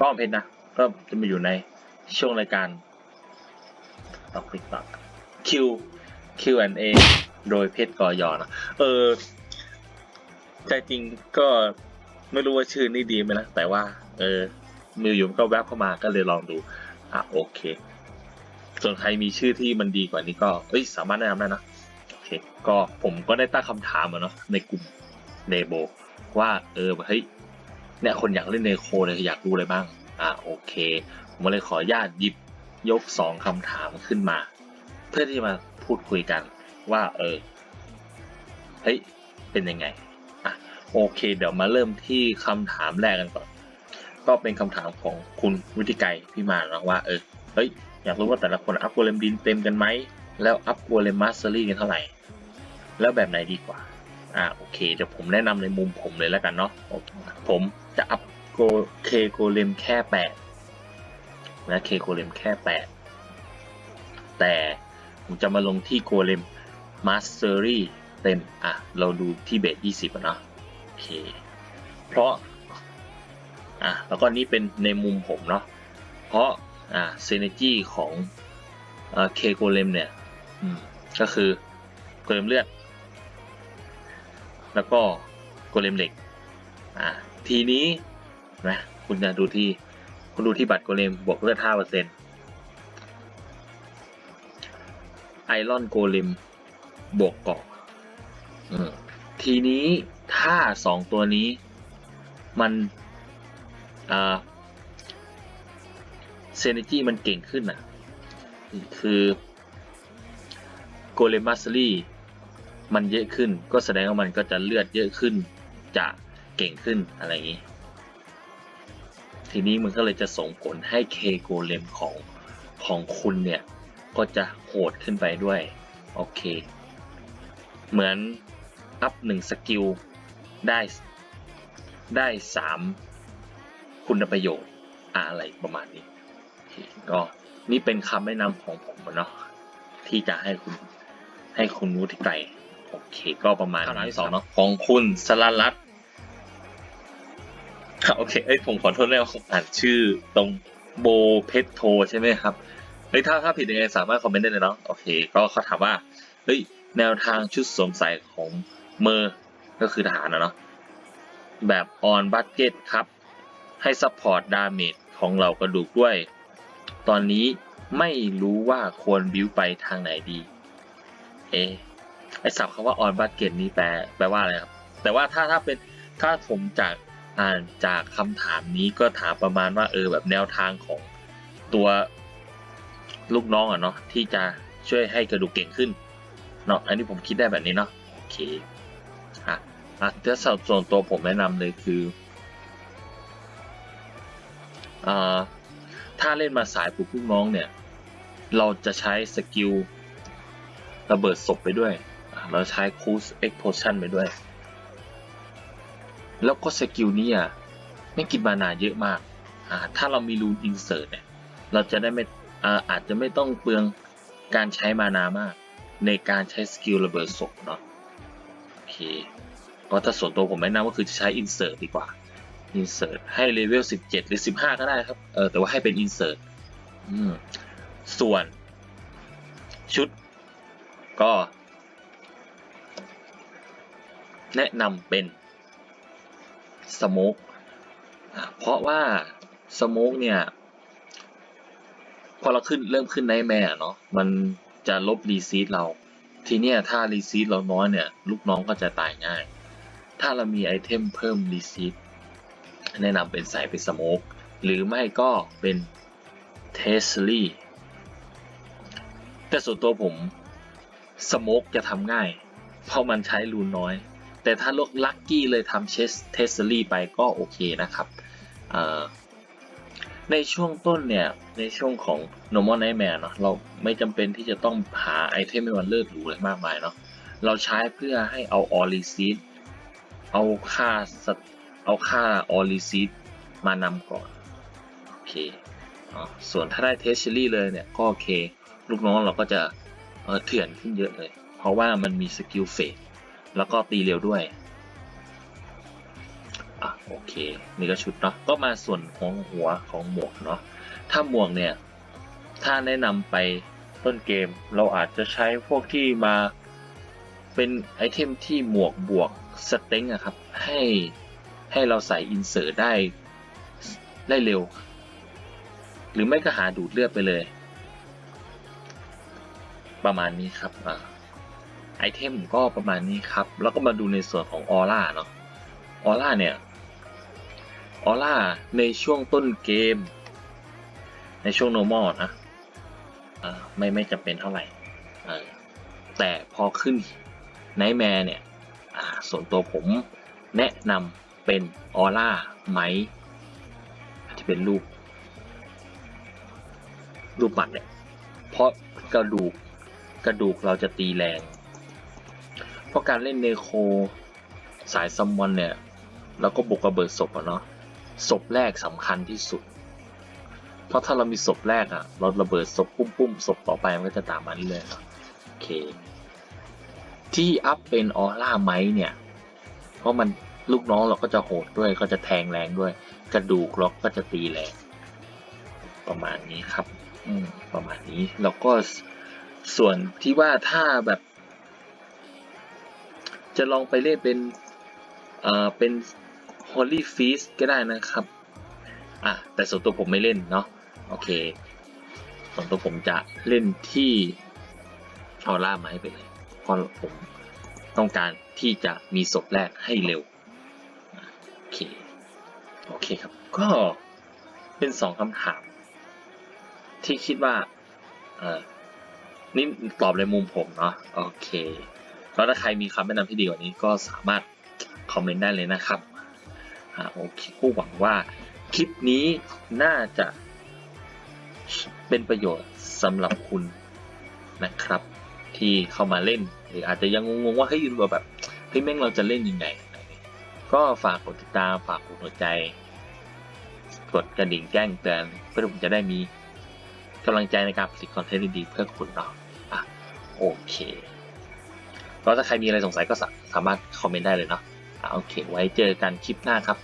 ก็เพชรนะ ก็จะมาอยู่ในช่วงรายการตอกติ๊กตอก Q Q&A โดยเพชรกอยอนะ เออ ใจจริงก็ไม่รู้ว่าชื่อนี่ดีไหมนะ แต่ว่า เออมืออยู่ก็แวบเข้ามาก็เลยลองดู อะโอเค ส่วนใครมีชื่อที่มันดีกว่านี้ก็เอ้ยสามารถแนะนำได้นะ โอเค ก็ผมก็ได้ตั้งคำถามอะเนาะในกลุ่มเนโบว่า เออเฮ้ย เนี่ยคนอยากเล่นเนโคเลยอยากรู้อะไรบ้าง อ่าโอเค ผมเลยขออนุญาตหยิบยกสองคำถามขึ้นมา เพื่อที่มาพูดคุยกันว่าเออเฮ้ยเป็นยังไงอะโอเค เดี๋ยวมาเริ่มที่คำถามแรกกันก่อน ก็เป็นคำถามของคุณวุฒิไกรพี่มานะว่าเออเฮ้ยอยากรู้ว่าแต่ละคนอัพโกเลมดินเต็มกันไหมแล้วอัพโกเลมมาสเตอรี่กันเท่าไหร่ แล้วแบบไหนดีกว่า อ่าโอเคเดี๋ยวผมแนะนำในมุมผมเลยแล้วกันเนาะโอเคผมจะอัพโกเคโกเลมแค่แปดนะเคโกเลมแค่แปดแต่ผมจะมาลงที่โกเลมมาสเตอรี่เต็มอะเราดูที่เบสยี่สิบอะเนาะโอเคเพราะอะแล้วก็นี่เป็นในมุมผมเนาะเพราะอ่าเซนจีของเคโกเลมเนี่ยอืมก็คือโกเลมเลือด แล้วก็โกเลมเหล็กอ่าทีนี้นะคุณจะดูที่คุณดูที่บัตรโกเลมบวกเลือด5%เปอร์เซ็นต์ไอรอนโกเลมบวกเกาะอืมทีนี้ถ้าสองตัวนี้มันอ่าเซนจีมันเก่งขึ้นอะ คือโกเลมัสลี่ มันเยอะขึ้น ก็แสดงว่ามันก็จะเลือดเยอะขึ้น จะเก่งขึ้นอะไรอย่างนี้ ทีนี้มันก็เลยจะส่งผลให้เคโกเลมของของคุณเนี่ยก็จะโหดขึ้นไปด้วย โอเค เหมือนอัพหนึ่งสกิลได้ได้สามคุณประโยชน์อะไรประมาณนี้ ก็นี่เป็นคำแนะนำของผมเนาะที่จะให้คุณให้คุณวุฒิไกร โอเค ก็ประมาณนี้สองเนาะของคุณสลารัตน์โอเคเอ้ยผมขอโทษแล้วอ่านชื่อตรงโบเพชโทใช่ไหมครับเฮ้ยถ้าถ้าผิดยังไงสามารถคอมเมนต์ได้เลยเนาะโอเค ก็เขาถามว่าเฮ้ยแนวทางชุดสวมใส่ของเมอร์ก็คือทหารนะเนาะแบบออนบัตเก็ตครับ ให้ซัพพอร์ตดาเมจของเรากระดูกด้วย ตอนนี้ไม่รู้ว่าควรบิวไปทางไหนดี เอะ ไอ้ศัพท์คำว่าออนบัตเก็ตนี้แปลแปลว่าอะไรครับ แต่ว่าถ้าถ้าเป็นถ้าผมจากอ่านจากคำถามนี้ก็ถามประมาณว่าเออแบบแนวทางของตัวลูกน้องอะเนาะที่จะช่วยให้กระดูกเก่งขึ้นเนาะอันนี้ผมคิดได้แบบนี้เนาะโอเคอะอะถ้าส่วนตัวผมแนะนำเลยคืออ่าถ้าเล่นมาสายปลุกลูกน้องเนี่ย เราจะใช้สกิลระเบิดศพไปด้วย เราใช้คูสเอ็กโพชันไปด้วย แล้วก็สกิลนี้อะไม่กินมานาเยอะมากอ่าถ้าเรามีรูนอินเสิร์ตเนี่ย เราจะได้ไม่อ่าอาจจะไม่ต้องเปลืองการใช้มานามาก ในการใช้สกิลระเบิดศพเนาะโอเคก็ถ้าส่วนตัวผมแนะนำก็คือจะใช้อินเสิร์ตดีกว่าอินเสิร์ตให้เลเวล17 หรือ 15 ก็ได้ครับเออแต่ว่าให้เป็นอินเสิร์ตส่วนชุดก็ แนะนำเป็นสโมกเพราะว่าสโมกเนี่ย พอเราขึ้นเริ่มขึ้นในแม่เนาะมันจะลบรีซีดเรา ทีเนี้ยถ้ารีซีดเราน้อยเนี่ย ลูกน้องก็จะตายง่าย ถ้าเรามีไอเทมเพิ่มรีซีดแนะนำเป็นใส่เป็นสโมกหรือไม่ก็เป็นเทสลี่แต่ส่วนตัวผมสโมกจะทำง่าย เพราะมันใช้รูนน้อย แต่ถ้าลกลัคกี้เลยทำเชสเทสลี่ไปก็โอเคนะครับในช่วงต้นเนี่ย ในช่วงของ normal nightmare เนาะเราไม่จำเป็นที่จะต้องหาไอเทมให้มันเลิศหรูอะไรมากมายเนาะเราใช้เพื่อให้เอาออริซีดเอาค่าเอาค่าออริซีดมานำก่อน โอเคอ๋อส่วนถ้าได้เทสเชอรี่เลยเนี่ย ก็โอเค ลูกน้องเราก็จะเเถื่อนขึ้นเยอะเลย เพราะว่ามันมีสกิลเฟด แล้วก็ตีเร็วด้วยอะโอเค นี่ก็ชุดเนาะก็มาส่วนของหัวของหมวกเนาะถ้าหมวกเนี่ย ถ้าแนะนำไปต้นเกมเราอาจจะใช้พวกที่มาเป็นไอเทมที่หมวกบวกสเต็งอะครับ ให้ให้เราใส่อินเสิร์ตได้ได้เร็ว หรือไม่ก็หาดูดเลือดไปเลย ประมาณนี้ครับอ่า ไอเทมก็ประมาณนี้ครับ แล้วก็มาดูในส่วนของออร่าเนาะออร่าเนี่ยออร่าในช่วงต้นเกม ในช่วง normal นะอ่าไม่ไม่จำเป็นเท่าไหร่แต่พอขึ้นไนแมร์เนี่ยอ่าส่วนตัวผมแนะนำเป็นออร่าไหมที่เป็นรูป รูปบัตรเนี่ยเพราะกระดูกกระดูกเราจะตีแรง เพราะการเล่นเนโคสายซัมมอนเนี่ยแล้วก็บุกระเบิดศพอะเนาะศพแรกสำคัญที่สุด เพราะถ้าเรามีศพแรกอะเราระเบิดศพปุ้มปุ้มศพต่อไปมันก็จะตามมาเรื่อยๆโอเค ที่อัพเป็นออร่าไหมเนี่ย เพราะมันลูกน้องเราก็จะโหดด้วยก็จะแทงแรงด้วย กระดูกเราก็จะตีแรงประมาณนี้ครับ อืมประมาณนี้แล้วก็ส่วนที่ว่าถ้าแบบ จะลองไปเล่นเป็นเอ่อเป็น Holy Feast ก็ได้นะครับ อะ แต่ส่วนตัวผมไม่เล่นเนาะโอเค ส่วนตัวผมจะเล่นที่ออร่าไม้ไปเลยเพราะผมต้องการที่จะมีศพแรกให้เร็ว โอเค โอเคครับ ก็เป็นสองคำถาม ที่คิดว่า เออนี่ตอบในมุมผมเนาะโอเค แล้วถ้าใครมีคำแนะนำที่ดีกว่านี้ก็สามารถคอมเมนต์ได้เลยนะครับโอเคผู้หวังว่าคลิปนี้น่าจะเป็นประโยชน์สำหรับคุณนะครับ ที่เข้ามาเล่น หรืออาจจะยังงงว่าเฮ้ยว่าแบบเฮ้ยแม่งเราจะเล่นยังไง ก็ฝากกดติดตามฝากกดหัวใจ กดกระดิ่งแจ้งเตือนเพื่อผมจะได้มีกำลังใจในการผลิตคอนเทนต์ดีๆเพื่อคุณเนาะอะโอเค ก็ถ้าใครมีอะไรสงสัยก็สาสามารถคอมเมนต์ได้เลยเนาะอะโอเค ไว้เจอกันคลิปหน้าครับ